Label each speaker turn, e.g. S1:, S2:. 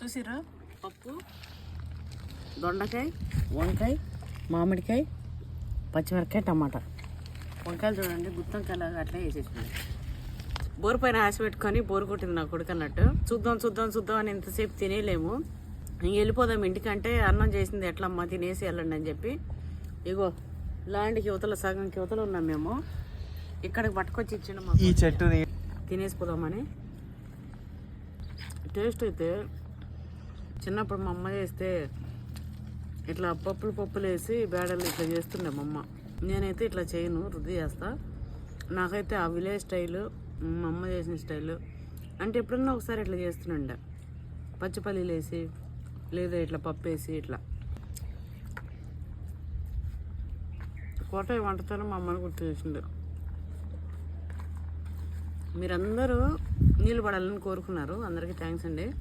S1: చూసిర్రు? పప్పు. దొండకాయ. వంకాయ. మామిడికాయ. పచ్చిమిరకాయ టమాటా. వంకాయలు చూడండి గుత్తంకాయలాగా అట్లా వేసేసింది బోరు పైన ఆశ పెట్టుకొని బోరు కొట్టింది నా కొడుకు అన్నట్టు. చూద్దాం చూద్దాం చూద్దాం అని ఇంతసేపు తినేయలేము ఇంక వెళ్ళిపోదాం ఇంటికంటే అన్నం చేసింది ఎట్లమ్మా తినేసి వెళ్ళండి అని చెప్పి. ఇగో లాంటి యువతల సగం యువతలు ఉన్నాం మేము. ఇక్కడికి పట్టుకొచ్చి ఇచ్చిండు మాకు
S2: ఈ చెట్టుని
S1: తినేసిపోదామని టేస్ట్ అయితే చిన్నప్పుడు మా అమ్మ చేస్తే ఇట్లా పప్పులు పప్పులు వేసి బేడలు ఇట్లా చేస్తుండే మా అమ్మ. నేనైతే ఇట్లా చేయను రుద్ది చేస్తా. నాకైతే ఆ విలేజ్ స్టైలు మా అమ్మ చేసిన స్టైలు. అంటే ఎప్పుడన్నా ఒకసారి ఇట్లా చేస్తుండే. పచ్చిపల్లీలు వేసి లేదా ఇట్లా పప్పు వేసి ఇట్లా. కోట వంటతోనే మా అమ్మని గుర్తు చేసిండు. మీరందరూ నీళ్ళు పడాలని కోరుకున్నారు. అందరికీ థ్యాంక్స్ అండి.